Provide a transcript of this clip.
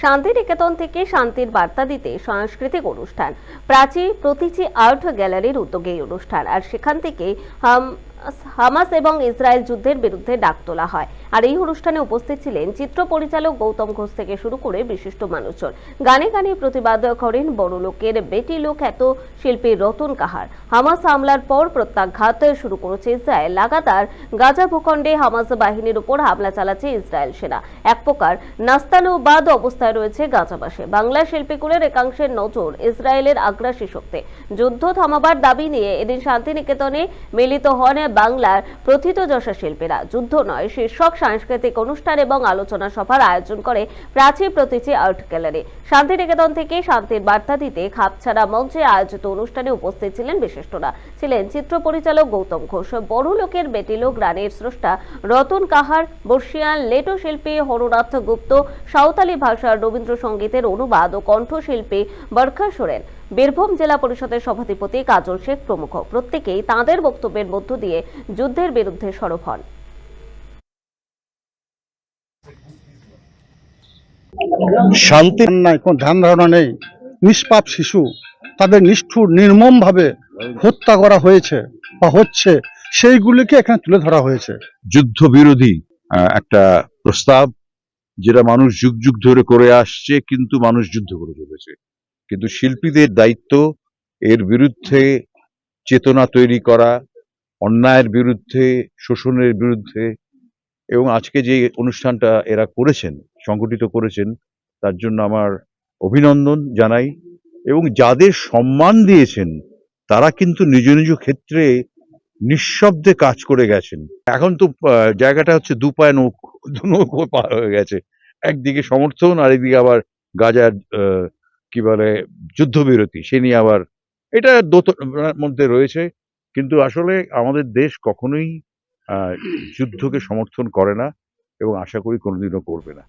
শান্তিনিকেতন থেকে শান্তির বার্তা দিতে সাংস্কৃতিক অনুষ্ঠান। প্রাচী প্রতীচী আর্ট গ্যালারির উদ্যোগে অনুষ্ঠান। আর সেখান থেকে হাম- হামাস এবং ইসরায়েল যুদ্ধের বিরুদ্ধে ডাক তোলা হয়। আর এই অনুষ্ঠানে উপস্থিত ছিলেন চিত্র পরিচালক গৌতম ঘোষ থেকে শুরু করে বিশিষ্ট মানুষজন। গানে গানে প্রতিবাদ করেন বড় লোকের, বেটি লোক এত শিল্পী রতন কাহার। হামাস হামলার পর প্রত্যাঘাত শুরু করেছে ইসরায়েল। লাগাতার গাজা ভূখণ্ডে হামাস বাহিনীর উপর হামলা চালাচ্ছে ইসরায়েল সেনা। এক প্রকার নাস্তানুবাদ অবস্থায় রয়েছে গাজাবাসে। বাংলা শিল্পীকুলের একাংশের নজর ইসরায়েলের আগ্রাসী শক্তি। যুদ্ধ থামাবার দাবি নিয়ে এদিন শান্তিনিকেতনে মিলিত হন বাংলার প্রথিতযশা শিল্পীরা যুদ্ধ নয়, শীর্ষক সাংস্কৃতিক অনুষ্ঠান এবং আলোচনা সভার আয়োজন করে প্রাচী প্রতীচী আর্ট গ্যালারি। শান্তিনিকেতন থেকে শান্তির বার্তা দিতে খাপছাড়া মঞ্চে আয়োজিত অনুষ্ঠানে উপস্থিত ছিলেন বিশিষ্টরা। ছিলেন চিত্র পরিচালক গৌতম ঘোষ, বড় লোকের বেটিলোক গানের স্রষ্টা রতন কাহার, বর্ষিয়ান লেটো শিল্পী হরনাথ গুপ্ত, সাঁওতালি ভাষার রবীন্দ্রসঙ্গীতের অনুবাদ ও কণ্ঠশিল্পী বরখা সোরেন। বীরভূম জেলা পরিষদের সভাধিপতি কাজল শেখ প্রমুখ। প্রত্যেকেই তাঁদের বক্তব্যের মধ্য দিয়ে যুদ্ধের বিরুদ্ধে সরব হন। শান্তি নাই কোনো ধ্যান ধারণা নেই। নিষ্পাপ শিশু তাদের নিষ্ঠুর নির্মমভাবে হত্যা করা হয়েছে বা হচ্ছে সেইগুলিকে এখানে তুলে ধরা হয়েছে। যুদ্ধ বিরোধী আহ, একটা প্রস্তাব যেটা মানুষ যুগ যুগ ধরে করে আসছে কিন্তু মানুষ যুদ্ধ করে চলেছে। কিন্তু শিল্পীদের দায়িত্ব এর বিরুদ্ধে চেতনা তৈরি করা, অন্যায়ের বিরুদ্ধে, শোষণের বিরুদ্ধে এবং আজকে যে অনুষ্ঠানটা এরা করেছেন, সংগঠিত করেছেন, তার জন্য আমার অভিনন্দন জানাই এবং যাদের সম্মান দিয়েছেন, তারা কিন্তু নিজ নিজ ক্ষেত্রে নিঃশব্দে কাজ করে গেছেন। এখন তো জায়গাটা হচ্ছে দু পায়ে নৌক, দু নৌকো পার হয়ে গেছে। একদিকে সমর্থন আর একদিকে আবার গাজার কি বলে, যুদ্ধবিরতি, সে নিয়ে আবার এটা দোতলার মধ্যে রয়েছে। কিন্তু আসলে আমাদের দেশ কখনোই যুদ্ধকে সমর্থন করে না এবং আশা করি কোনোদিনও করবে না।